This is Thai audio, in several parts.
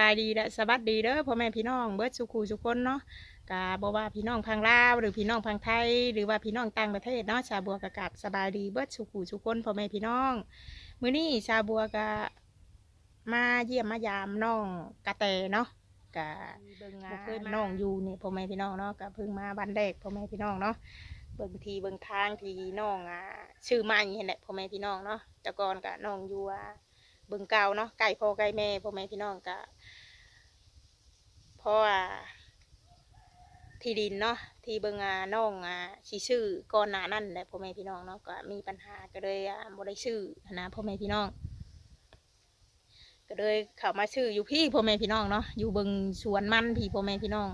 บายดีและสวัสดีเด้อพ่อแม่พี่น้องเบิดสุขูสุคนเนาะกาบ่ว่าพี่น้องพังลาวหรือพี่น้องพังไทย หรือว่าพี่น้องต่างประเทศเนาะชาบัวกะกับสบายดีเบิดสุขูสุคนพ่อแม่พี่น้องมื้อนี้ชาบัวกะมาเยี่ยมมายามน้องกะแตเนาะกะเบิ่งงานน้องอยู่นี่พ่อแม่พี่น้องเนาะกะเพิ่งมาบ้านแรกพ่อแม่พี่น้องเนาะเบิ่งทีเบิ่งทางทีน้องอะชื่อมาอย่างนี้แหละพ่อแม่พี่น้องเนาะแต่ก่อนกะน้องอยู่อะ เบิ่งเก่าเนาะไก่พ่อไก่แม่พ่อแม่พี่น้องก็เพราะว่าที่ดินเนาะที่เบิงอาน้องอาสิชื่อก่อนหน้านั่นแหละพ่อแม่พี่น้องเนาะก็มีปัญหาก็เลยอ่าบ่ได้ชื่อนะพ่อแม่พี่น้อง ก็เลยเข้ามาชื่ออยู่พี่พ่อแม่พี่น้องเนาะอยู่เบิงสวนมันพี่พ่อแม่พี่น้อง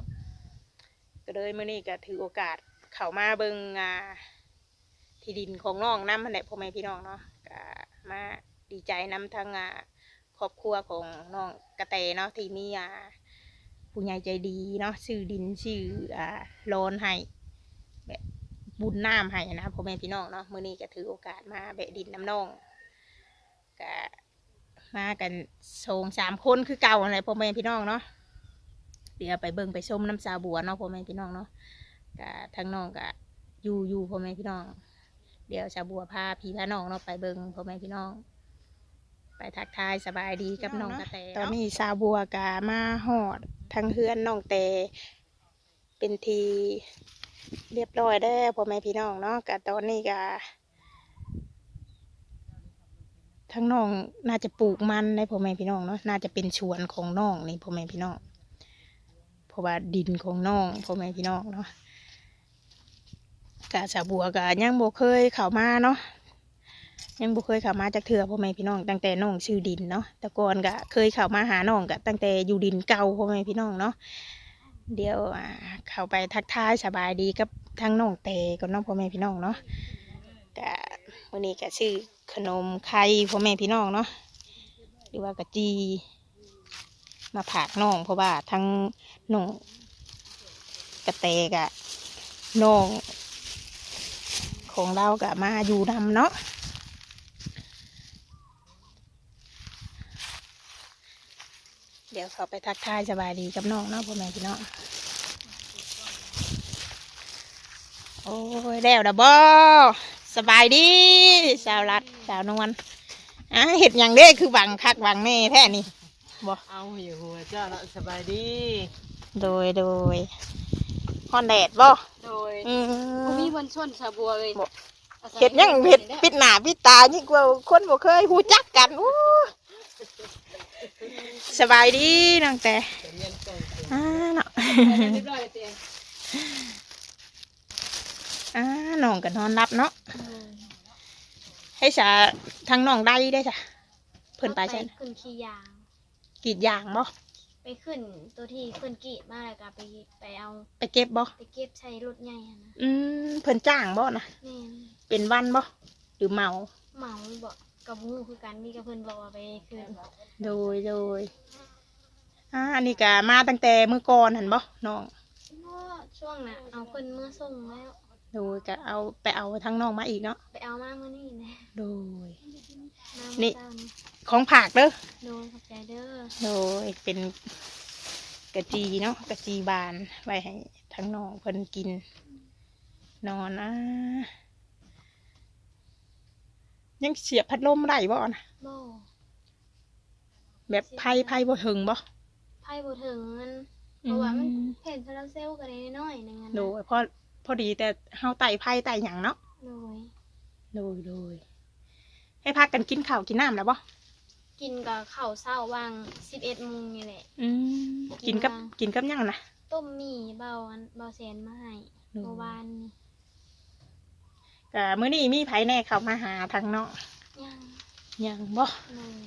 ก็เลยเมื้อนี้ก็ถือโอกาสเข้ามาเบิงอาที่ดินของน้องนำนั่นแหละพ่อแม่พี่น้องเนาะก็มา ดีใจนำทั้งครอบครัวของน้องกระแตเนาะที่มีผู้ใหญ่ใจดีเนาะซื้อดินซื้ออ่าโลนให้แบบบุญน้ำให้นะพ่อแม่พี่น้องเนาะมื้อนี้ก็ถือโอกาสมาแบะดินน้ำน้องก็มากันสองสามคนคือเก่าอะไรพ่อแม่พี่น้องเนาะเดี๋ยวไปเบิ่งไปชมน้ำสาบัวเนาะพ่อแม่พี่น้องเนาะก็ทั้งน้องก็อยู่อยู่พ่อแม่พี่น้อง เดี๋ยวชาบัวพาพี่พาน้องเนาะไปเบิ่งพ่อแม่พี่น้อง ไปทักทายสบายดีกับน้องกระแตตอนนี้ชาบัวกามาหอดทั้งเฮือนน้องแต่เป็นทีเรียบร้อยได้วพ่อแม่พี่น้องเนาะกะตอนนี้กะทั้งน้องน่าจะปลูกมันในพ่อแม่พี่น้องเนาะน่าจะเป็นสวนของน้องนี่พ่อแม่พี่น้องเพราะว่าดินของน้องพ่อแม่พี่น้องเนาะกะชาบัวกะยังบ่เคยเข้ามาเนาะ ยังบ่เคยเข้ามาจากเถื่อพ่อแม่พี่น้องตั้งแต่น้องชื่อดินเนาะแต่ก่อนก็เคยเข้ามาหาน้องก็ตั้งแต่อยู่ดินเก่าพ่อแม่พี่น้องเนาะเดี๋ยวอ่าเข้าไปทักทายสบายดีกับทั้งน้องเตกับน้องพ่อแม่พี่น้องเนาะก็วันนี้ก็ชื่อขนมไข่พ่อแม่พี่น้องเนาะหรือว่ากะจี มาผากน้อง เพราะว่าทั้งน้องกระเตกะน้องของเรากะมาอยู่นำเนาะ ดี๋ยวเขาไปทักทายสบายดีกับน้องเนาะพ่อแม่พี่น้องโอ้ยแล้วดับบอสบายดีสาวรัดสาวนวลอะเห็ดอย่างเด้คือบังคักบังแน่แท้นี่บอเอาอยู่หัวเจ้าเนาะสบายดี โดยโดยฮอนแดดบ่โดยอืบ่มีมบนชนชาบัวเลยบ่เห็ดหยังเห็ดปิดหน้าปิดตายิ่งกว่าคนบ่เคยหูจักกันอู้ สบายดีน้องแต่อ่าเนาะเรียบร้อยเลยเตียงอ่าน้องก็นอนรับเนาะให้สาทางน้องได้ได้จ้ะเพิ่นไปใช่ขึ้นขี้ยางกรีดยางบ่ไปขึ้นตัวที่เพิ่นกรีดมาแล้วก็ไปไปเอาไปเก็บบ่ไปเก็บใช้รถใหญ่หั้นนะอืมเพิ่นจ้างบ่นะแม่นเป็นวันบ่หรือเมาเหมาบอ กกับงูคือกันมีกับเพิ่นบอกว่าไปขึ้นโดยโดยอ่าอันนี้ก็มาตั้งแต่มื้อก่อนหั่นบ่น้องเพราะช่วงน่ะเอาเพิ่นเมื่อส่งแล้วโดยก็เอาไปเอาทางน้องมาอีกเนาะไปเอามาเมื่อนี้นะโดย มานี่ เมื่อเช้านี้ของผากเด้อโดนขอบใจเด้อโดยเป็นกะจีเนาะกะจีบานไว้ให้ทางน้องเพิ่นกิน นอนอ่า ยังเสียบพัดลมได้บ่นะโบแบบไพ่ไพ่บ่ถึงบ่ไพ่บ่ถึงมันเพราะว่ามันเห็นพาราเซลกันน้อยๆนึงอะโดนะยพอพอดีแต่เฮาไต่ไพ่ไต่หยังเนาะโดยโดยโดยให้พักกันกินข้าวกินน้ำแล้วบ่กินกับข้าวเช้าวาง11โมงนี่แหละอืมกินกับกินมากินกับหยังนะต้มหมี่เบาอันเบาแสนมาให้โดยเมื่อวานนี่ ก็มื้อนี้มีไผแน่เข้ามาหาทางเนาะยังยังบ่เลย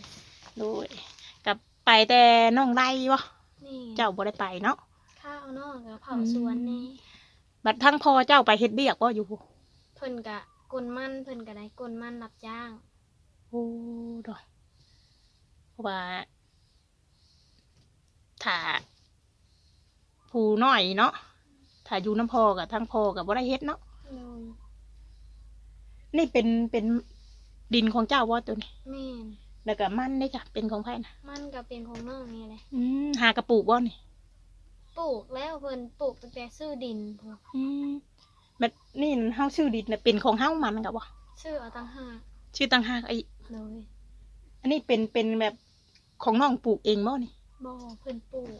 โดยกับไปแต่น้องไร่บ่นี่เจ้าบ่ได้ไปเนาะข้าวนอกกับเผาสวนนี่บัดทั้งพ่อเจ้าไปเฮ็ดเบียกบ่อยู่เพิ่นกะกลมันเพิ่นกะได้กลมันรับจ้างโอ้ดอกเพราะว่าถ้าผู้น้อยเนาะถ้าอยู่น้ำพ่อกับทั้งพ่อกับบ่ได้เฮ็ดเนาะโดย นี่เป็นเป็นดินของเจ้าว่าตัวนี้แม่นแล้วก็มันได้จ้ะเป็นของไผนะมันก็เป็นของน้องนี่แหละอืมหากระปลูกบ่นี่ปลูกแล้วเพิ่นปลูกตั้งแต่ซื้อดินพวกอืมแบบนี่เฮาชื่อดินน่ะเป็นของเฮามันกับบ่ซื้อเอาตั้งห้าชื่อต่างหากไอ้เลยอันนี้เป็นเป็นแบบของน้องปลูกเองบ่นี่บ่เพิ่นปลูก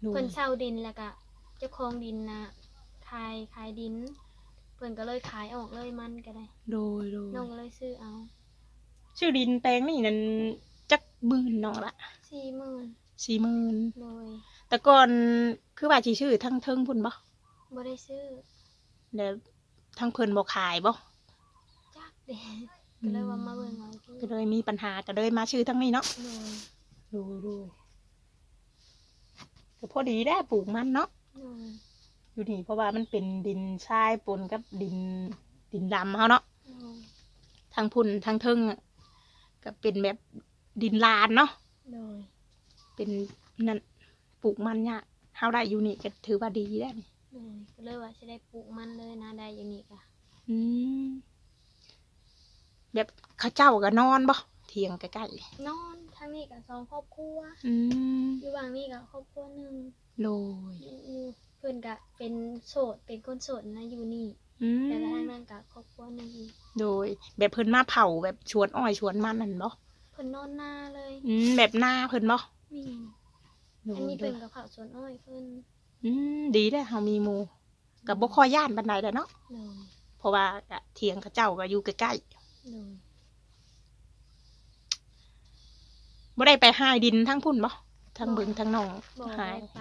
โดยเพิ่นเช่าดินแล้วก็เจ้าของดินนะขายขายดินเพิ่นก็เลยขายออกเลยมันก็ได้โดยโดยน้องก็เลยซื้อเอาชื่อดินแปลงนี่นั่นจักหมื่นน้องละสี่หมื่นสี่หมื่นเลยแต่ก่อนคือว่าสิชื่อทั้งเทิงพุ่นบ่บ่ได้ซื้อแล้วทั้งเพิ่นบ่ขายบ่จักเด้ก็เลยว่ามาเบิ่งเอาคือก็เลยมีปัญหาก็เลยมาชื่อทั้งนี้เนาะเลยดูดูก็พอดีได้ปลูกมันเนาะเลย อยู่นี่เพราะว่ามันเป็นดินทรายปนกับดินดินดำเขาเนาะเลยทางพุ่นทางเทิงอะก็เป็นแบบดินลานเนาะเลยเป็นนั่นปลูกมันเนี่ยเฮาได้อยู่นี่ก็ถือว่าดีได้วนี่เลยก็เลยว่าสิได้ปลูกมันเลยนะได้อย่างนี้ก็อืมแบบเขาเจ้าก็นอนบ่เถียงใกล้นอน ทางนี้ก็สองครอบครัวๆอืมอยู่บางนี่ก็ครอบครัวหนึงโดยอยู่อยู่เพิ่นก็เป็นโสดเป็นคนโสดนะอยู่นี่อืมแต่ก็ทางนั้นก็ครอบครัวหนึงอีกโดย แบบเพิ่นมาเผาแบบชวนอ้อยชวนมันนั่นบ่เพิ่นนอนหน้าเลยอืมแบบหน้าเพิ่นบ่มีโดยอันนี้โดเพิ่ยนก็เผาสวนอ้อยเพิ่นอืมดีเด้อเฮามีหมู่กับบ่คอยย่านปานใดแหล้วเนาะเลยเพราะว่าก็เถียงเขาเจ้าก็อยู่ใกล้เลย ๆ บ่ได้ไปหายดินทั้งพุ่นบ่ทั้งเบิ่งทั้งน้องบ่หาได้ยไป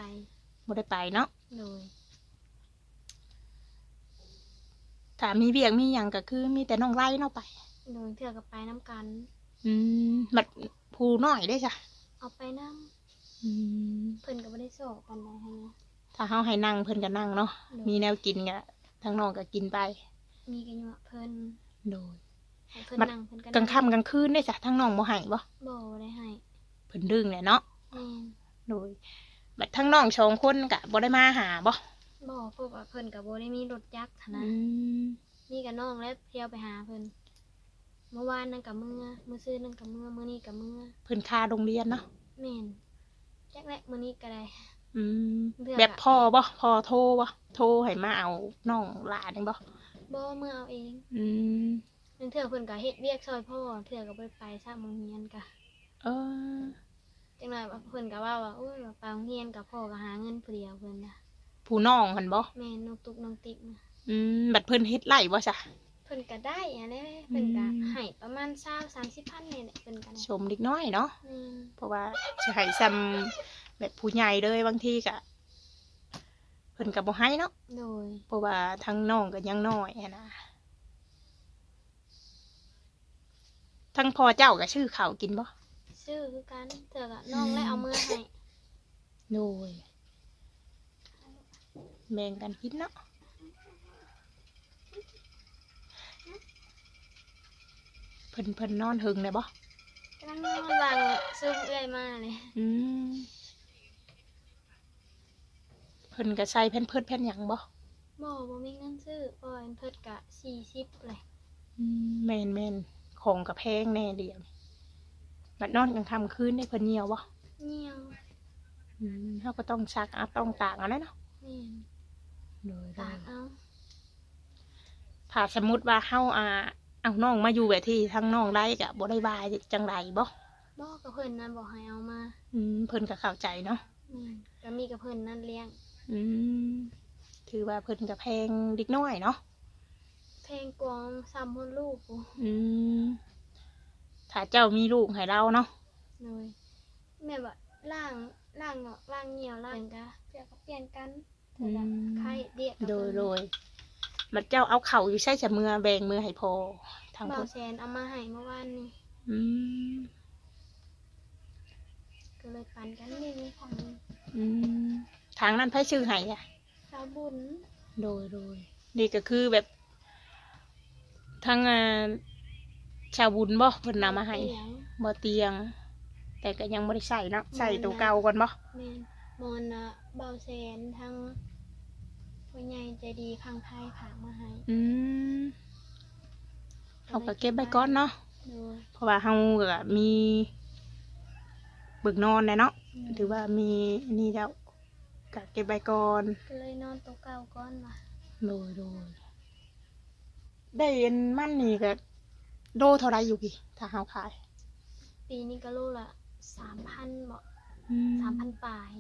บ่ได้ไปเนาะเลยถ้ามีเวียกมีหยังก็คือ มีแต่น้องไล่เนาะไป โดยเทื่อก็ไปน้ำกัน อืมบัดผู้น้อยได้จ้ะเอาไปน้อืมำเพิ่นก็บ่ได้สอบกันได้หั้นนะถ้าเฮาให้นั่งเพิ่นก็นั่งเนาะโดยมีแนวกินก็ทั้งน้องก็กินไปมีกันอยู่อะเพิ่นโดย ให้เพิ่นบัดนั่งเพิ่นก็กลางค่ำกลางคืนได้จ้ะทั้งน้องบ่ให้บ่บ่ได้ให้เพิ่นดึงแหละเนาะแม่นโดยบัดทั้งน้องสองคนก็บ่ได้มาหาบ่บ่พวกว่าเพิ่นก็บ่ได้มีรถจักรหั้นนะอืมนี่กับน้องแล้วเที่ยวไปหาเพิ่นเมื่อวานนั่นกับเมื่อเมื่อซื้อนั่นกับเมื่อเมื่อนี้กับเมื่อเพิ่นค่าโรงเรียนเนาะแม่นแจ็คแรกเมื่อนี้ก็ได้ อืมเลือกอะแบบพ่อบ่พ่อโทรบ่โทรให้มาเอาน้องหลานนี่บ่บ่เมื่อเอาเอง อืม นั่นเถื่อเพิ่นก็เฮ็ดเวียกซอยพ่อเถื่อก็บ่ได้ไปซะโรงเรียนก็เออจังได๋ว่าเพิ่นก็ว่าว่าโอ้ยว่าไปโรงเรียนกับพ่อก็หาเงินผู้เดียวเพิ่นน่ะผู้น้องหั่นบ่แม่นน้องตุ๊กน้องติ๊กน่ะอืมบัดเพิ่นเฮ็ดไร่บ่จ้ะเพิ่นก็ได้อะแน่เพิ่นก็อืมให้ประมาณ20 30พันนี่แหละเพิ่นก็ได้ชมเด็กน้อยเนาะแม่นเพราะว่าสิให้ซ้ำแบบผู้ใหญ่เลยบางทีก็เพิ่นก็บ่ให้เนาะโดยเพราะว่าทั้งน้องก็ยังน้อยอะนะ ทั้งพ่อเจ้าก็ชื่อเขาวกินบ่ซื้อคือกันเถื่อก็น้องและเอามือให้โดยแบ่งกันกินเนาะเพิ่นเพิ่นนอนหึงเลยบ่กำลังนอนวางซื้อเอื้อยมาเลยอืมเพิ่นก็ใส่เพิ่นเพิ่นเพิ่นหยังบ่บ่บ่มีเงินซื้อปล่อยเพิ่นกะ40เลยอืมแม่นแม่น ของกับแพงแน่เดียวนี่บัดนอนกลางค่ำคืนได้เพิ่นเหี่ยวบ่เหี่ยวอืมเฮาก็ต้องซักเอาต้องตากเอาแหล้วเนาะแม่นโดยตากเอาถ้าสมมุติว่าเฮาอ่าเอาน้องมาอยู่แบบที่ทั้งน้องได้ก็บ่ได้บายจังไรบ่บ่กับเพิ่นนั่นบ่ให้เอามา อืมเพิ่นก็เข้าใจเนาะแม่นก็มีกับเพิ่นนั่นเลี้ยง อืมถือว่าเพิ่นก็แพงเด็กน้อยเนาะเพลงกวางซ้ำคนลูกกูอืมถ้าเจ้ามีลูกให้เราเนาะเลยแม่ว่าล่างล่างเนาะล่างเหี่ยวล่างกะเปลี่ยนก็เปลี่ยนกันเพิ่นก็ไข่เดียกกับโดยเพิ่น โดยบัดเจ้าเอาเข่าอยู่ใช้จะมือแบ่งมือให้พอทางบ่าเพิ่วนแสนเอามาให้เมื่อวานนี้อืมก็เลยปันกันนี่นี่ของอืมทางนั้นไผชื่อให้อะสาวบุญโดยโดยนี่ก็คือแบบ ทางอ่าชาวบุญบ่เพิ่นนำมาให้เสียงบ่เตียง แต่ก็ยังบ่ได้ใส่เนาะใส่ตัวเก่าก่อนบ่แม่นมอนน่ะบ่าวแสนทั้งผู้ใหญ่ใจดีข้างไทยฝากมาให้อืมเฮาก็เก็บไว้ก่อนเนาะโดยเพราะว่าเฮาก็มีเบิกนอนเลยเนาะถือว่ามีนี่แล้วกะเก็บใบก่อนก็เลยนอนโต๊ะเก่าก่อนว่ะโดยโดย ได้เอ็นมั่นนี่ก็โดเท่าไรอยู่พี่ถ้าเฮาขายปีนี้ก็โลละสามพันบ่อืสามพันปลาย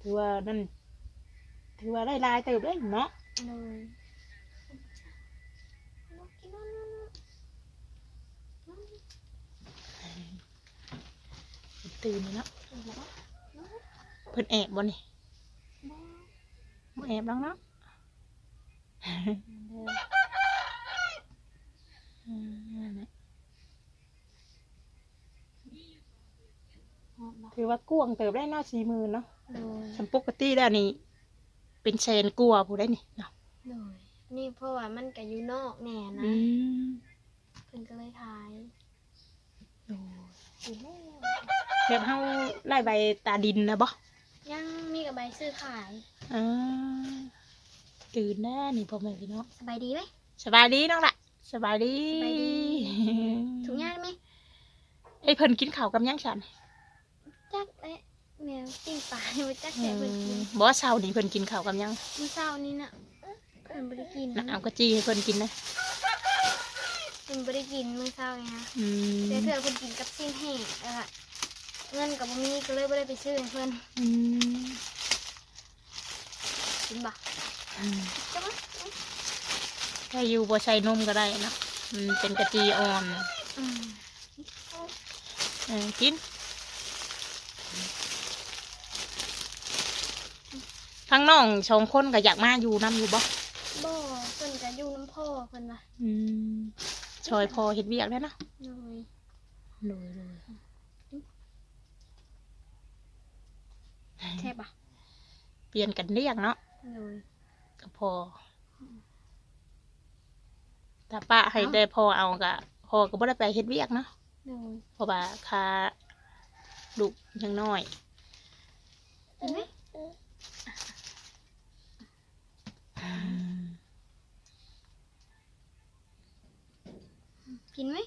ถือว่านั่น ถือว่าได้หลายเติบเลยเนาะเลยนกกินนอนนอนนอนตื่นเลยเนาะนอนนอนเพิ่นแอบบ่นี่บ่บ่แอบแล้วเนาะ เด้อ อืมนั่นแหละ ฮอดบ่ ถือว่ากวางเติบได้เนาะสี่หมื่นเนาะเลยสำปกติแล้วนี่เป็นแสนกลัวาผู้ได้นี่เนาะเลยนี่เพราะว่ามันก็อยู่นอกแน่นะอืมเพิ่นก็เลยถ่ายโอ้ยอยู่แล้วแบบเฮาไล่ใบตาดินนะบ่ยังมีกับใบซื้อขายอ่าตื่นแน่นี่พ่อแม่พี่น้องสบายดีไหม สบายดีน้องละสบายดีสบายดี ถุงยางไหมไอ้ยเพิ่นกินข้าวกับหยังฉัน จักเอ๊ะแมวปิ้งปลาอยู่จักอืแต่เพิ่นมกินบ่เช้านี่เพิ่นกินข้าวกับหยังมื้อเช้านี้น่ะเพิ่นบ่ได้กินนะเอากระจี้ให้เพิ่นกินนะเพิ่นบ่ได้กินมื้อเช้าไงนะอืมแต่เพื่อนเพิ่นกินกับสิ้นแห้งเออเงินก็บ่มีก็เลยบ่ได้ไปซื้อให้เพิ่นอืมกินบ่อืมจังวะถ้าอยู่บ่ใส่นมก็ได้นะมันเป็นกะจีอ่อนอืม เออกิน ทั้งน้องสองคนก็อยากมาอยู่นํอยู่บ่บ่เพิ่นก็อยู่น้ำพ่อเพิ่นว่ะอืมช่วยพอเฮ็ดเวียกแล้วเนาะโดยโดยโดยแซ่บบ่เปลี่ยนกันเรียกเนาะโดยก็พอถ้าป้าให้ได้พอเอาก็พอก็บ่ได้ไปเฮ็ดเวียกเนาะโดยเพราะว่าค่าลูกยังน้อยกินไหม กินไหม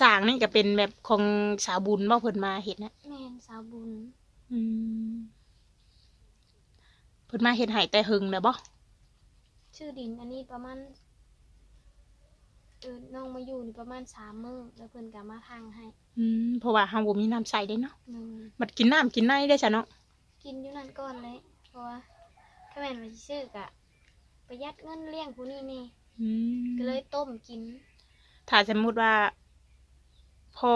สร้างนี่ก็เป็นแบบของสาวบุญบ่เพิ่นมาเฮ็ดนะแม่นสาวบุญ อืมเพิ่นมาเฮ็ดให้แต่หึงแล้วบ่ชื่อดินอันนี้ประมาณเออน้องมาอยู่นี่ประมาณสามมื้อแล้วเพิ่นก็มาทางให้อืมเพราะว่าเฮาบ่มีน้ำใส่เด้เนาะโดยบัดกินน้ำกินในได้ซะเนาะกินอยู่นั่นก่อนเลยเพราะว่าถ้า แม่นว่าสิซื้อก็ประหยัดเงินเลี้ยงผู้นี้นี่อืมก็เลยต้มกินถ้าสมมุติว่า พอ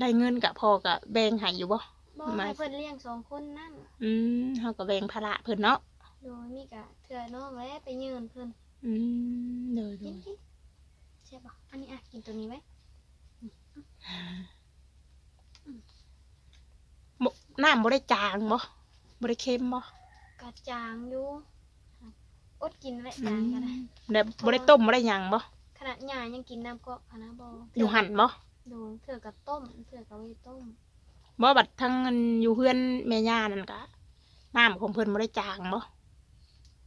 ได้เงินก็พอก็แบ่งให้อยู่บ่ บ่ไม่ให้เพิ่นเลี้ยงสองคนนั่นอืมเฮาก็แบ่งภาระเพิ่นเนาะโดยมีกะเถื่อน้องแล้วไปยืนเพิ่นอืมเด้อกินกินใช่ปะอันนี้อะกินตัวนี้ไหมๆบ่น้ำบ่ได้จางบ่บ่ได้เค็มบ่ กะจางอยู่อดกินและจางก็ได้แบบบ่ได้ต้มบ่ได้หยังบ่ขนาดหญ้ายังกินน้ำเกาะคณะบออยู่หั่นบ่โดยเถื่อกับต้มเถื่อกับไว้ต้มบ่บัดทั้งอันอยู่เพื่อนแม่ย่านั่นก็น้ำของเพิ่นบ่ได้จางบ่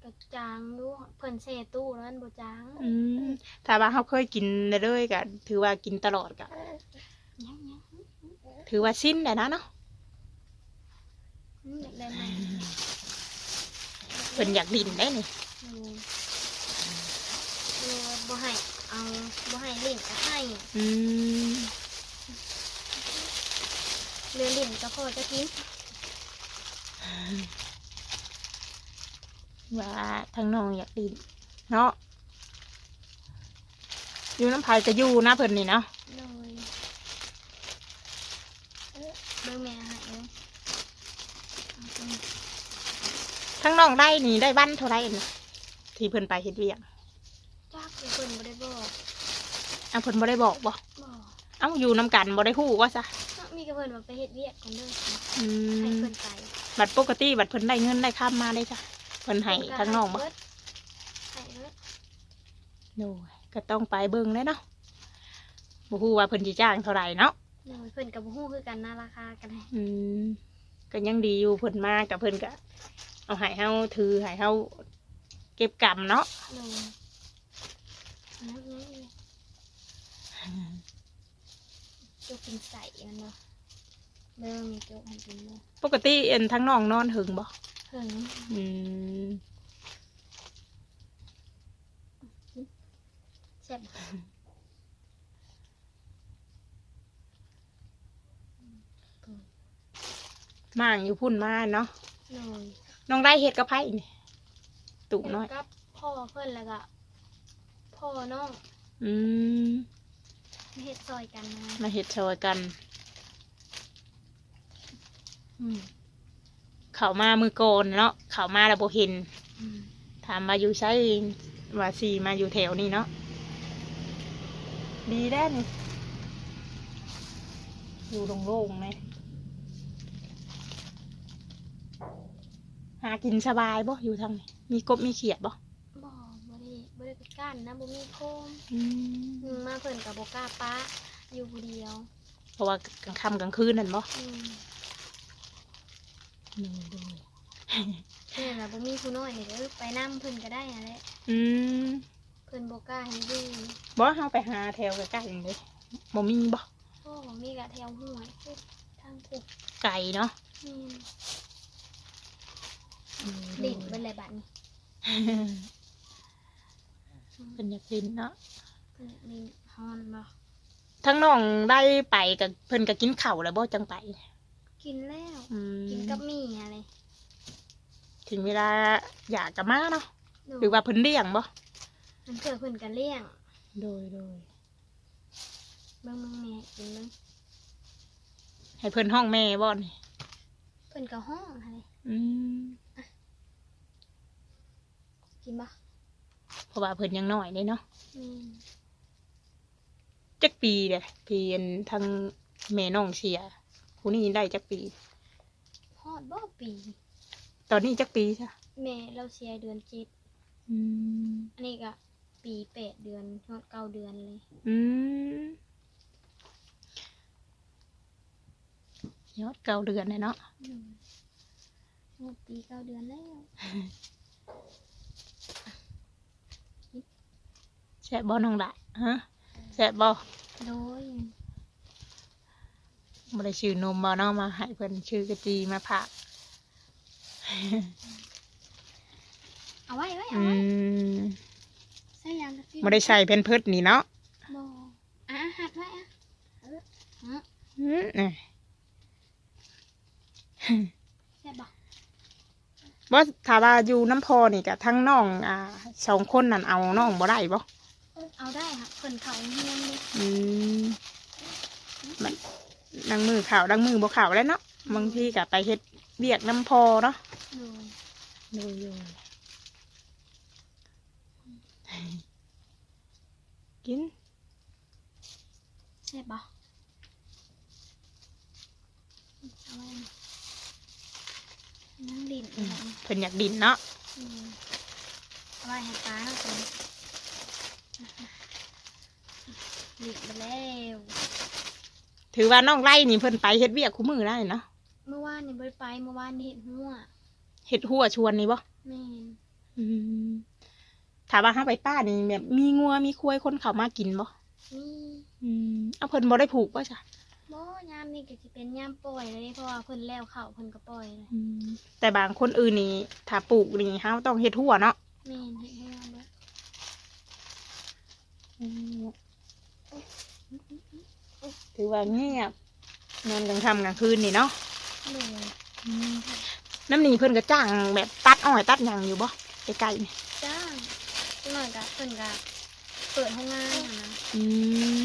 กะจางอยู่เพิ่นแช่ตู้แล้วมันบ่จางอืมถ้าว่าเฮาเคยกินได้เลยก็ถือว่ากินตลอดก็ยังยังถือว่าสิ้นได้นะเนาะอืมอยากได้ไหมเพิ่นอยากดินได้นี่โดยโดยบ่ให้เอาบ่ให้ลิ้นก็ให้อืมเรือลิ้นก็พอจะกินว่าทั้งน้องอยากดินเนาะอยู่น้ำพายก็อยู่นะเพิ่นนี่เนาะ โดยเบิ่งแม่ให้เลยเอาตรงนี้ ทั้งน้องได้นี่ได้วันเท่าไหร่น่ะที่เพิ่นไปเฮ็ดเวียกจักเดี๋ยวเพิ่นบ่ได้บอกอ้าวเพิ่นบ่ได้บอกบ่บอกเอ้าอยู่นํกันบ่ได้ฮู้ว่าซะเนาะมีกับเพิ่นว่าไปเฮ็ดเวียกกันเด้ออืให้มเพิ่นไปบัตรปกติบัตรเพิ่นได้เงินได้ค่ามาได้จ้ะเพิ่นให้ทั้งน้องบ่เบิดให้เบิดโน่ก็ต้องไปเบิ่งเลยเนาะบ่ฮู้ว่าเพิ่นสิจ้างเท่าไหร่เนาะโดยเพิ่นก็บ่ฮู้คือกันนะราคากันให้อืมก็ยังดีอยู่เพิ่นมากับเพิ่นก็ เอาให้เฮาถือให้เฮาเก็บกรรมเนาะโดยน้ำนี้เลยจะกินใส่มันเนาะเบิ่งมีโจ๊กให้กินบ่ปกติเอ็นทั้งน้องนอนหึงบ่เพิ่งอืมแซ่บบ่ม่างอยู่พุ่นมาเนาะโดย น้องได้เฮ็ดกับไผนี่ตุกน้อย กับพ่อเพิ่นแล้วก็พ่อน้องอืมเฮ็ดซอยกันนะมาเฮ็ดช่วยกัน อืมเข้ามามือโกนเนาะเข้ามาแล้วบ่เห็น อืมถามมาอยู่ใช้ว่าสีมาอยู่แถวนี้เนาะดีได้นี่อยู่โล่งๆเลย หากินสบายบ่อยู่ทางนี้มีกบมีเขียดบ่บ่บ่ได้บ่ได้ไปกั้นนะบ่มีโคมอืมอืมมาเพิ่นก็บ่กล้าปะอยู่ผู้เดียวเพราะว่ากลางค่ำกลางคืนนั่นบ่อืมดูดูเนี่ยล่ะบ่มีผู้น้อยนี่เด้อไปนํเพิ่นก็ได้นั่นแหละอืมเพิ่นบ่กล้าให้อยู่บ่เฮาไปหาแถวใกล้ๆนี่เลยบ่มีบ่โอ้มีกะแถวห้วยพุดทางพุดไก่เนาะนี่อืม ดิ่งเบิ่นเลยบัดนี้เป็นอยากกินเนาะเพิ่นนี่ฮอนบ่ทั้งน้องได้ไปกับเพิ่นก็กินข้าวแล้วบ่จังไป กินแล้ว อืมกินกับหมี่อะไรถึงเวลาอยากกลับมาเนาะโดหรือว่าเพิ่นเลี้ยงบ่มันเกิดเพิ่นก็เลี้ยง โดยโดยเบิ่งเบิ่งแม่กินเบิ่งให้เพิ่นห้องแม่บ่นี่เพิ่นก็ห้องอะไรอืม กินบ่เพราะว่าเพิ่นยังน้อยเลยเนาะนี่จักปีเด้ปีอันทางแม่น้องเสียผู้นี้ได้จักปี ฮอดบ่ปี ตอนนี้จักปีจ้ะแม่เราเสียเดือนเจ็ดอืมอันนี้ก็ปีแปดเดือนฮอดเก้าเดือนเลย อืมยอดเก้าเดือนเลยเนาะ อืมฮอดปีเก้าเดือนแล้ว แซ่บบ่น้องละฮะแซ่บบ่โดยบ่ได้ชื่อนมบ่เนาะมาให้เพิ่นชื่อกะจีมาผักเอาไว้ไว้อืเอาไว้มใส่ยางกะทิบ่ได้ใส่เพิ่นเพิดนี่เนาะบ่อะหัดไว้อะเออฮะอืมน่ะแซ่บบ่บ่ถ้าว่าอยู่น้ำพอนี่ก็ทั้งน้องอ่าสองคนนั่นเอาน้องบ่ได้บ่ เอาได้ค่ะเพิ่นเขาเฮียนเลยอืมมันดังมือข่าวดังมือบ่ข่าวแล้วเนาะบางทีก็ไปเฮ็ดเบียกน้ำพอเนาะโดยดูอยู่กินแซ่บบ่เอาไว้นั่งดินอีกแล้วเพิ่นอยากดินเนาะอืมเอาไว้ให้ป้าเอาไป ดินไปแล้วถือว่าน้องไล่นี่เพิ่นไปเฮ็ดเวียกคู่มือได้เนาะเมื่อวานนี่บ่ได้ไปเมื่อวานนี่เห็นหัวเฮ็ดหัวชวนนี่บ่แม่นอืมถามว่าห้าไปป้านี่แบบมีงัวมีควายคนเขามากินบ่นี่อืมเอาเพิ่นบ่ได้ผูกป่ะจ้ะบ่ยามนี่ก็สิเป็นยามปล่อยเลยเพราะว่าเพิ่นแล้วเข้าเพิ่นก็ปล่อยเลยอืมแต่บางคนอื่นนี่ถ้าปลูกนี่เฮาต้องเฮ็ดหัวเนาะแม่นเฮ็ดให้เราเบิด ถือว่าเงียบนอนกลางค่ำกลางคืนนี่เนาะน้ำหนีเพิ่นก็จ้างแบบตัดอ้อยตัดหยังอยู่บ่ใกล้ๆนี่จ้างหน่อยก็เพิ่นก็เปิดห้องงานนะอืม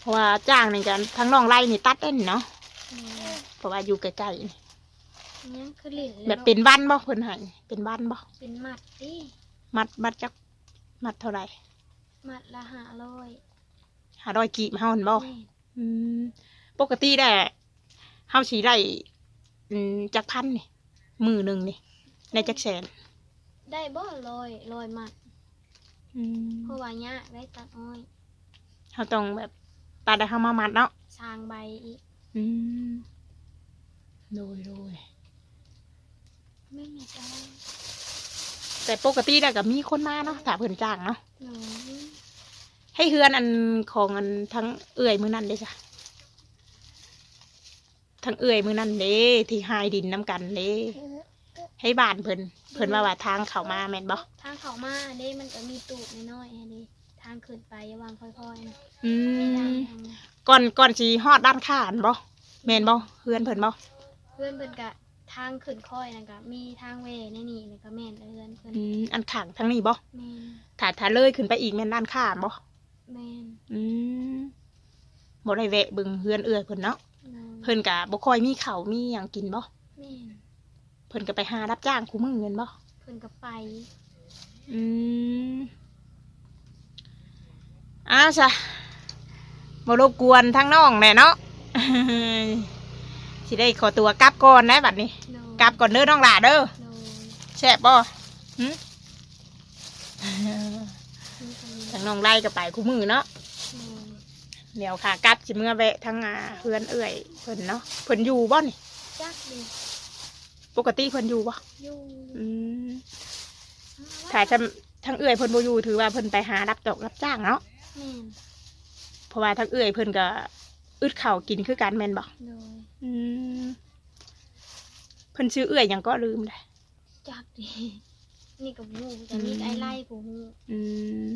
เพราะว่าจ้างนี่กันทั้งน้องไล่นี่ตัดได้นี่เนาะเพราะว่าอยู่ใกล้ๆนี่แบบเป็นบ้านบ่เพิ่นให้เป็นบ้านบ่เป็นมัดดิมัดมัดจักมัดเท่าไหร่ มัดละห้าร้อยหาร้อยกีบเฮาหั่นบ่แม่นอืมปกติได้เฮาสิได้อืมจักพันนี่มือหนึ่งนี่ในจักแสนได้บ่ร้อยร้อยมัดอืมเพราะว่ายากได้ตัดอ้อยเฮาต้องแบบตัดได้เฮามามัดเนาะ สร้างใบอีกอืมโดยโดยไม่มีใจแต่ปกติได้ก็มีคนมาเนาะถ้าเพิ่นจ้างเนาะหนู ให้เฮือนอันของอันทั้งเอื่อยมื้อนั้นเด้จ้ะทั้งเอื่อยมือนั่นเด้ที่หายดินน้ำกันเด้ให้บ้านเพิ่นเพิ่นว่าว่าทางเข้ามาแม่นบ่ทางเขามาเด้มันก็มีตูดน้อยๆอันนี้ทางขึ้นไปอย่าวางค่อยๆนะอืไม่ได้มทางก่อนก่อนสิฮอดด้านข้างบ่แม่นบ่เฮือนเพิ่นบ่เพื่อนเพิ่นก็ทางขึ้นค่อยนะก็มีทางเวในนี่แล้วก็แม่นเพื่อนเพิ่นอืมอันข้างทางนี้บ่แม่นถ้าถ้าเลยขึ้นไปอีกแม่นด้านข้างบ่ แม่นอืมบ่ได้แวะเบิ่งเฮือนเอื้อยเพิ่นเนาะโดยเพิ่นก็บ่ค่อยมีข้าวมีหยังกินบ่แม่นเพิ่นก็ไปหารับจ้างคู่มือเงินบ่เพิ่นก็ไปอืมอ้าวจ้ะบ่รบกวนทั้งน้องแน่เนาะ สิได้ขอตัวกลับก่อนนะบัดนี้ โดยกลับก่อนเด้อน้องหล่าเด้อโดย แซ่บบ่หึ มีคนนี้ทั้งน้องไล่ก็ไปคู่มือเนาะโดยเดี๋ยวค่ะกลับสิเมื่อแวะทั้งอ่าเพื่อนเอื้อยเพิ่นเนาะเพิ่นอยู่บ่นี่จักดิปกติเพิ่นอยู่บ่อยู่อืมถ้าทั้งทั้งเอื้อยเพิ่นบ่อยู่ถือว่าเพิ่นไปหารับจอกรับจ้างเนาะแม่นเพราะว่าทั้งเอื้อยเพิ่นก็อึดข้าวกินคือกันแม่นบ่โดยอืมเพิ่นชื่อเอื้อยหยังก็ลืมเลยจักดินี่กับหูแต่มีไอไล่ผู้หูอืม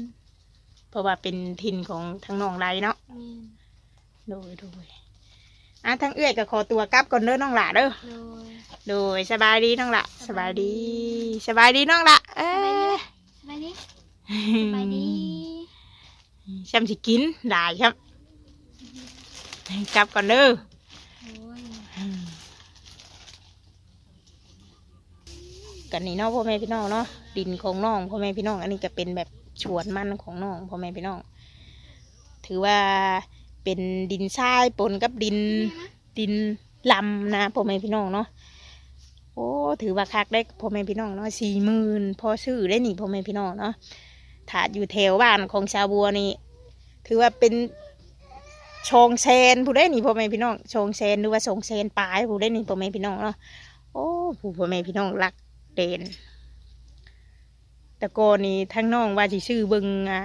เพราะว่าเป็นถิ่นของทั้งน้องไรเนาะแม่นโดยโดยอะทั้งเอื้อยก็ขอตัวกลับก่อนเด้อน้องหล่ะเด้อโดยโดยสบายดีน้องละสบายดี สบายดีน้องละเอ้ยไปดิไปดิช้ำสิกินได้ครับกลับก่อนเด้อโอ้ยกันนี่เนาะพ่อแม่พี่น้องเนาะดินของน้องพ่อแม่พี่น้องอันนี้ก็เป็นแบบ สวนมันของน้องพ่อแม่พี่น้อง ถือว่าเป็นดินทรายปนกับดินดินลำนะพ่อแม่พี่น้องเนาะโอ้ถือว่าคักได้พ่อแม่พี่น้องเนาะสี่หมื่นพอซื้อได้หนี่พ่อแม่พี่น้องเนาะถ้าอยู่แถวบ้านของชาวบัวนี่ถือว่าเป็นชองแซนผู้ได้หนี่พ่อแม่พี่น้องชองแซนหรือว่าชงแซนปลายผู้ได้หนี่พ่อแม่พี่น้องเนาะโอ้ผู้พ่อแม่พี่น้องรักเด่น ต่ก่อนนี่ทั้งน้องว่าสิชื่อเบิงอ่า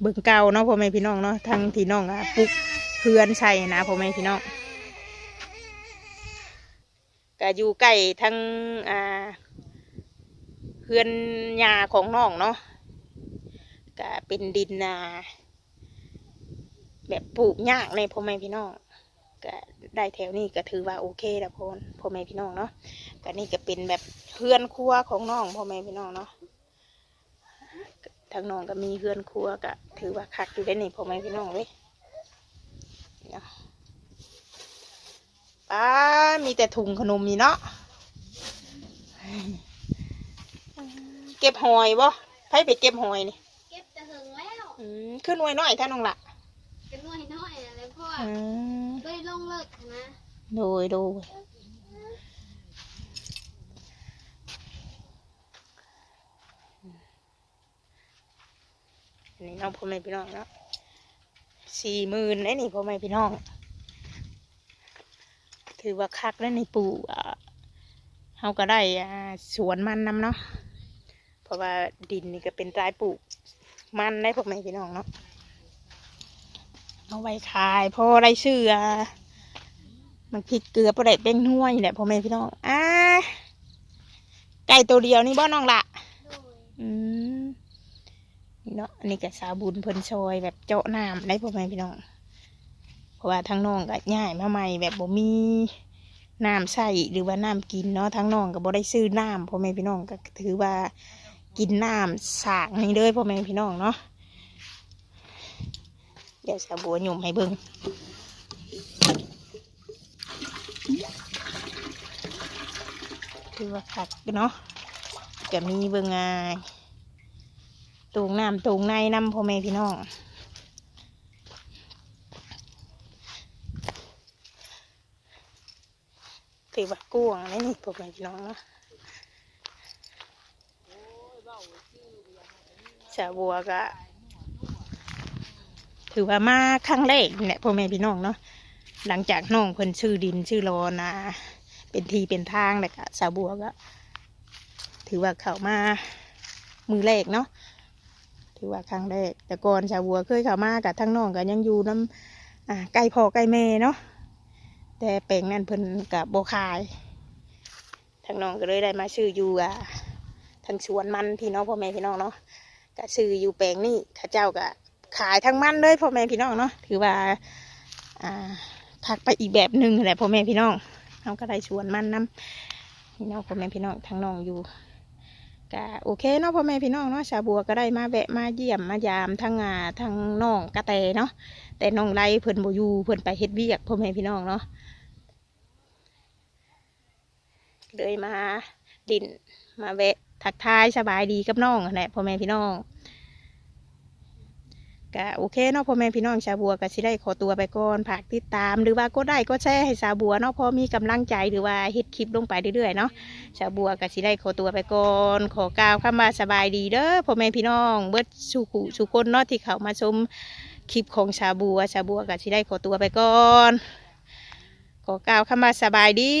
เบิงเก่าเนาะพ่อแม่พี่น้องเนาะทั้งที่น้องอะปลุกเพื่อนใช่นะพ่อแม่พี่น้องก็อยู่ใกล้ทั้งอ่าเพื่อนยาของน้องเนาะก็เป็นดินนาแบบปลูกยากในพ่อแม่พี่น้องก็ได้แถวนี้ก็ถือว่าโอเคแล้วพ่อพ่อแม่พี่น้องเนาะก็นี่ก็เป็นแบบเพื่อนครัวของน้องพ่อแม่พี่น้องเนาะ ทางน้องก็มีเพื่อนครัวก็ถือว่าคักอยู่ได้นี่พ่อแม่พี่น้องเว้ยเนาะป้ามีแต่ถุงขนมนี่เนาะเก็บหอยบ่ไผไปเก็บหอยนี่เก็บแต่หึงแล้วอืมขึ้นหน่วยน้อยท่านน้องละเป็นน้อยน้อยอะไรพ่ออืมไม่ลงเลิกนะโดยโดย นนี้น้องพ่อแม่พี่น้องเนาะสี่หมื่นไอ้นี่พ่อแม่พี่น้อง ถือว่าคักแล้วในปู่อ่าเขาก็ได้อ่าสวนมันนำเนาะเพราะว่าดินนี่ก็เป็นรายปลูกมันได้พวกแม่พี่น้องเนาะเอาไว้ขายพอได้ชื่ออ่ามันพริกเกลือประเด็ดเบ้งห้วยนี่แหละพ่อแม่พี่น้องอ่าไก่ตัวเดียวนี่บ่น้องละโดยอืม นี่เนาะอันนี้ก็สาบุญเพิ่นซอยแบบเจาะน้ำได้พ่อแม่พี่น้อง เพราะว่าทั้งน้องก็ย่ายมาใหม่แบบบ่มีน้ำใส่หรือว่าน้ำกินเนาะทั้งน้องก็บ่ได้ซื้อน้ำพ่อแม่พี่น้องก็ถือว่ากินน้ำสากนี่เลยพ่อแม่พี่น้องเนาะเดี๋ยวสาบัวหยุ่มให้เบิ่งถือว่าคักเนาะก็มีเบิ่งอ่า ตูงน้ำตูงในน้ำพ่อแม่พี่น้องถือว่ากวางนี่นี่พวกแม่พี่น้องเนาะสาวบัวก็ถือว่ามาครั้งแรกนี่แหละพ่อแม่พี่น้องเนาะหลังจากน้องเพิ่นชื่อดินชื่อรอนาเป็นทีเป็นทางแล้วก็สาวบัวก็ ถือว่าเข้ามามือแรกเนาะ ถือว่าครั้งแรก แต่ก่อนสาวบัวเคยเข้ามากับทั้งน้องก็ยังอยู่น้ำอ่าใกล้พ่อใกล้แม่เนาะแต่แปลงนั่นเพิ่นกับโบขายทางน้องก็เลยได้มาซื้ออยู่อะทางสวนมันพี่น้องพ่อแม่พี่น้องเนาะก็ซื้ออยู่แปลงนี่ข้าเจ้าก็ขายทั้งมันเลยพ่อแม่พี่น้องเนาะถือว่าอ่าทักไปอีกแบบหนึ่งแหละพ่อแม่พี่น้องเราก็ได้สวนมันน้ำพี่น้องพ่อแม่พี่น้องทางน้องอยู่ ก็โอเคเนาะพ่อแม่พี่น้องเนาะชาวบัวก็ได้มาแวะมาเยี่ยมมายามทั้งอาทั้งน้องกระแตเนาะแต่น้องไรเพิ่นบ่อยู่เพิ่นไปเฮ็ดเวียกพ่อแม่พี่น้องเนาะเลยมาดินมาแวะทักทายสบายดีกับน้องนั่นแหละพ่อแม่พี่น้อง ก็โอเคเนาะพ่อแม่พี่น้องชาวบัวก็สิได้ขอตัวไปก่อนฝากติดตาม หรือว่าก็ได้ก็แชร์ให้ชาวบัวเนาะพอมีกำลังใจหรือว่าเฮ็ดคลิปลงไปเรื่อยๆเนาะชาวบัวก็สิได้ขอตัวไปก่อนขอกล่าวคำว่าสบายดีเด้อพ่อแม่พี่น้อง เบิดสุขุสุคนเนาะที่เขามาชมคลิปของชาวบัวชาวบัวก็สิได้ขอตัวไปก่อนขอกล่าวคำว่าสบายดี